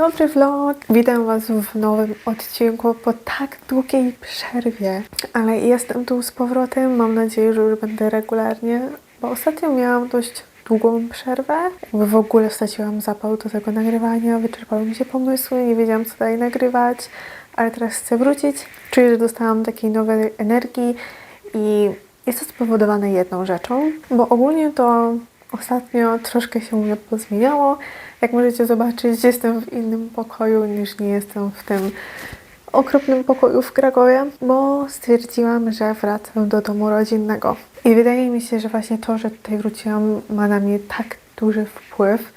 dobry vlog! Witam Was w nowym odcinku po tak długiej przerwie, ale jestem tu z powrotem. Mam nadzieję, że już będę regularnie, bo ostatnio miałam dość długą przerwę. Jakby w ogóle straciłam zapał do tego nagrywania, wyczerpały mi się pomysły, nie wiedziałam co dalej nagrywać, ale teraz chcę wrócić. Czuję, że dostałam takiej nowej energii i jest to spowodowane jedną rzeczą, bo ogólnie to ostatnio troszkę się u mnie pozmieniało. Jak możecie zobaczyć, jestem w innym pokoju niż nie jestem w tym okropnym pokoju w Krakowie, bo stwierdziłam, że wracam do domu rodzinnego. I wydaje mi się, że właśnie to, że tutaj wróciłam, ma na mnie tak duży wpływ.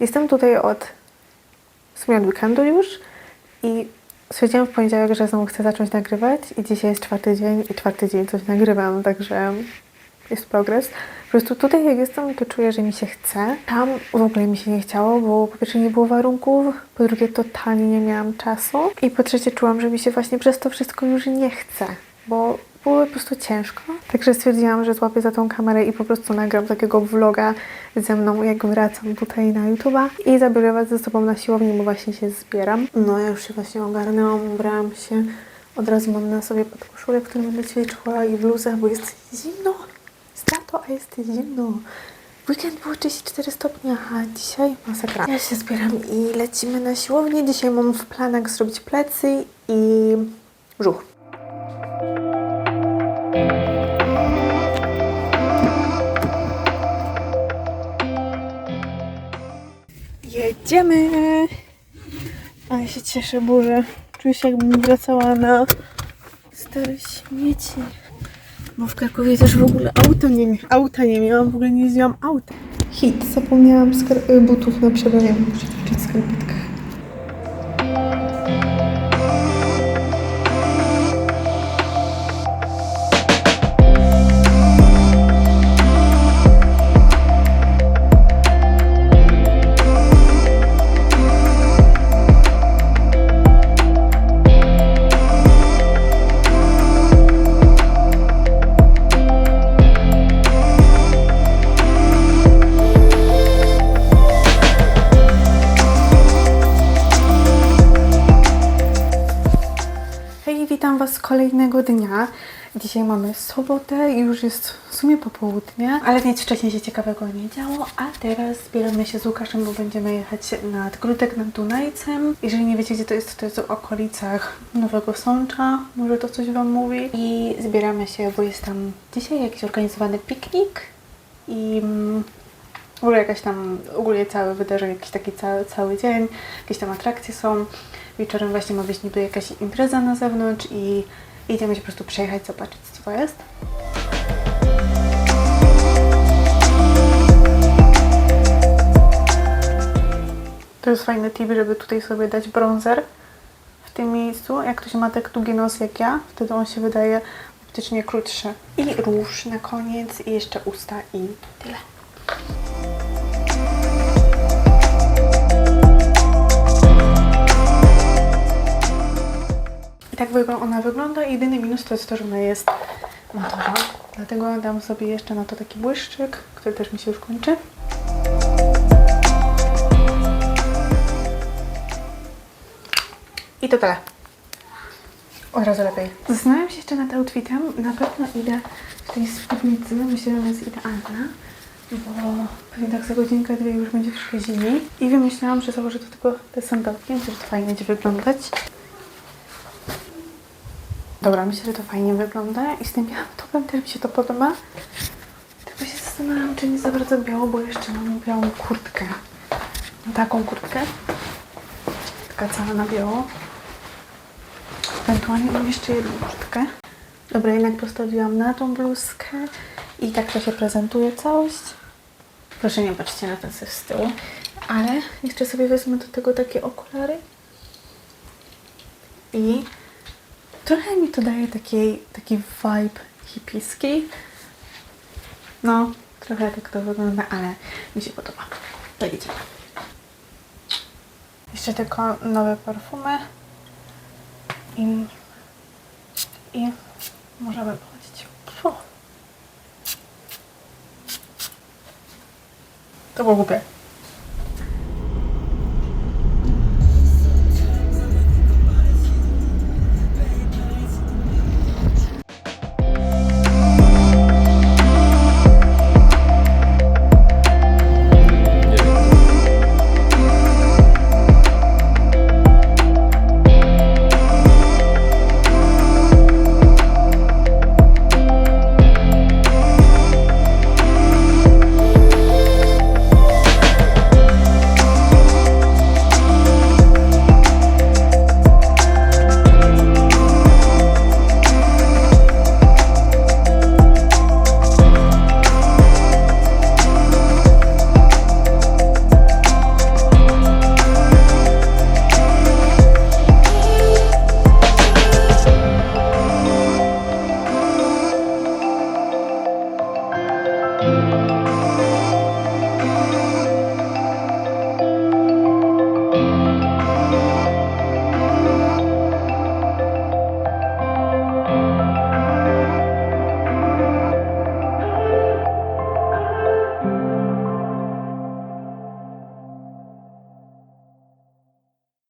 Jestem tutaj od w sumie od weekendu już i stwierdziłam w poniedziałek, że znowu chcę zacząć nagrywać i dzisiaj jest czwarty dzień i czwarty dzień coś nagrywam, także jest progres. Po prostu tutaj jak jestem, to czuję, że mi się chce. Tam w ogóle mi się nie chciało, bo po pierwsze nie było warunków, po drugie totalnie nie miałam czasu i po trzecie czułam, że mi się właśnie przez to wszystko już nie chce, bo było po prostu ciężko. Także stwierdziłam, że złapię za tą kamerę i po prostu nagram takiego vloga ze mną, jak wracam tutaj na YouTube'a i zabiorę Was ze sobą na siłownię, bo właśnie się zbieram. No ja już się właśnie ogarnęłam, ubrałam się. Od razu mam na sobie podkoszulę, w którym będę ćwiczyła i bluzę, bo jest zimno. Lato, a jest zimno. Weekend było 34 stopnie, a dzisiaj masakra. Ja się zbieram i lecimy na siłownię. Dzisiaj mam w planach zrobić plecy i brzuch. Jedziemy! Ale się cieszę, Boże. Czuję się jakbym wracała na stare śmieci. Bo w Krakowie też w ogóle auta nie, auta nie miałam, w ogóle nie wzięłam auta. Hit, zapomniałam y, butów na przebranie, muszę w witam Was kolejnego dnia. Dzisiaj mamy sobotę i już jest w sumie popołudnie, ale nic wcześniej się ciekawego nie działo, a teraz zbieramy się z Łukaszem, bo będziemy jechać nad Grudek nad Dunajcem. Jeżeli nie wiecie, gdzie to jest, to jest w okolicach Nowego Sącza, może to coś Wam mówi. I zbieramy się, bo jest tam dzisiaj jakiś organizowany piknik i mm, w ogóle jakaś tam, ogólnie całe wydarzenie, jakiś taki cały, cały dzień, jakieś tam atrakcje są. Wieczorem właśnie ma być niby jakaś impreza na zewnątrz i idziemy się po prostu przejechać, zobaczyć co jest. To jest fajny tip, żeby tutaj sobie dać bronzer w tym miejscu. Jak ktoś ma tak długi nos jak ja, wtedy on się wydaje optycznie krótszy. I róż na koniec i jeszcze usta i tyle. Wygl- ona wygląda. Jedyny minus to jest to, że ona jest matowa. Dlatego dam sobie jeszcze na to taki błyszczyk, który też mi się już kończy. I to tyle. Od razu lepiej. Zastanawiam się jeszcze nad outfitem. Na pewno idę w tej spódnicy. Myślę, że ona jest idealna. Bo pewnie tak za godzinkę, dwie już będzie w zimniej. I wymyślałam, że założę do tego te sandałki. Myślę, że to fajnie będzie wyglądać. Dobra, myślę, że to fajnie wygląda i z tym białym topem też mi się to podoba. Tylko się zastanawiam, czy nie za bardzo biało, bo jeszcze mam białą kurtkę. Mam taką kurtkę. Taka cała na biało. Ewentualnie mam jeszcze jedną kurtkę. Dobra, jednak postawiłam na tą bluzkę i tak to się prezentuje całość. Proszę nie patrzcie na ten z tyłu. Ale jeszcze sobie wezmę do tego takie okulary. I trochę mi to daje taki, taki vibe hipiski. No, trochę tak to wygląda, ale mi się podoba. To idziemy. Jeszcze tylko nowe perfumy. I, i możemy chodzić. Fu. To było głupie.